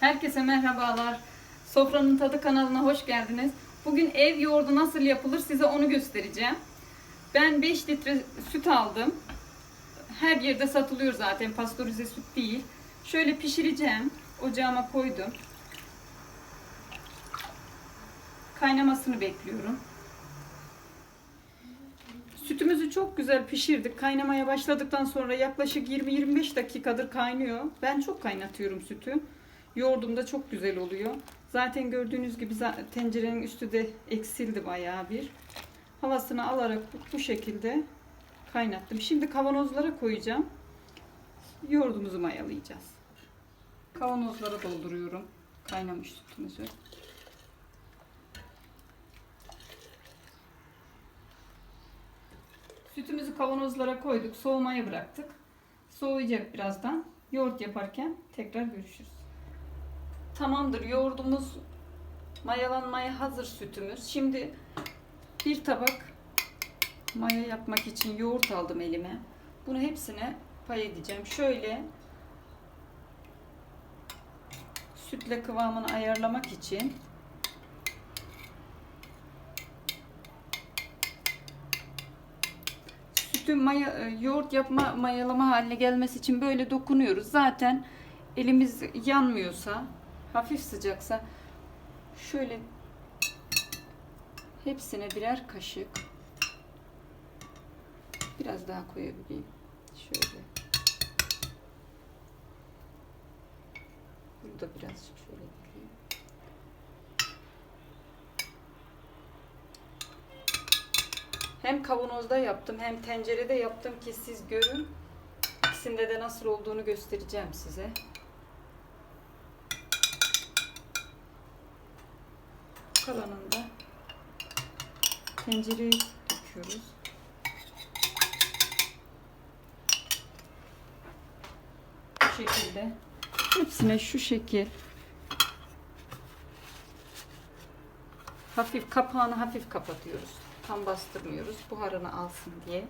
Herkese merhabalar. Sofranın Tadı kanalına hoş geldiniz. Bugün ev yoğurdu nasıl yapılır size onu göstereceğim. Ben 5 litre süt aldım. Her yerde satılıyor zaten pastörize süt değil. Şöyle pişireceğim. Ocağıma koydum. Kaynamasını bekliyorum. Sütümüzü çok güzel pişirdik. Kaynamaya başladıktan sonra yaklaşık 20-25 dakikadır kaynıyor. Ben çok kaynatıyorum sütü. Yoğurdum da çok güzel oluyor. Zaten gördüğünüz gibi tencerenin üstü de eksildi bayağı bir. Havasını alarak bu şekilde kaynattım. Şimdi kavanozlara koyacağım. Yoğurdumuzu mayalayacağız. Kavanozlara dolduruyorum kaynamış sütümüzü. Sütümüzü kavanozlara koyduk. Soğumaya bıraktık. Soğuyacak birazdan. Yoğurt yaparken tekrar görüşürüz. Tamamdır. Yoğurdumuz mayalanmaya hazır sütümüz. Şimdi bir tabak maya yapmak için yoğurt aldım elime. Bunu hepsine pay edeceğim. Şöyle sütle kıvamını ayarlamak için sütün maya, e, yoğurt yapma mayalama haline gelmesi için böyle dokunuyoruz. Zaten elimiz yanmıyorsa, hafif sıcaksa şöyle hepsine birer kaşık biraz daha koyabileyim. Şöyle. Burada birazcık şöyle koyayım. Hem kavanozda yaptım hem tencerede yaptım ki siz görün. İkisinde de nasıl olduğunu göstereceğim size. Kalanını da tencereye döküyoruz. Bu şekilde. Hepsine şu şekil. Hafif kapağını hafif kapatıyoruz. Tam bastırmıyoruz. Buharını alsın diye.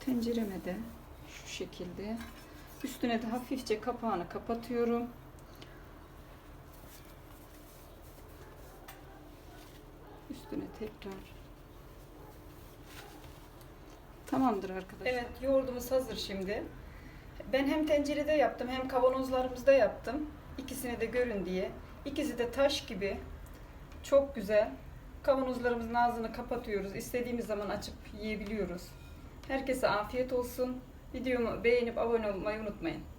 Tencereme de şu şekilde. Üstüne de hafifçe kapağını kapatıyorum. Üstüne tekrar. Tamamdır arkadaşlar. Evet yoğurdumuz hazır şimdi. Ben hem tencerede yaptım hem kavanozlarımızda yaptım. İkisini de görün diye. İkisi de taş gibi. Çok güzel. Kavanozlarımızın ağzını kapatıyoruz. İstediğimiz zaman açıp yiyebiliyoruz. Herkese afiyet olsun. Videomu beğenip abone olmayı unutmayın.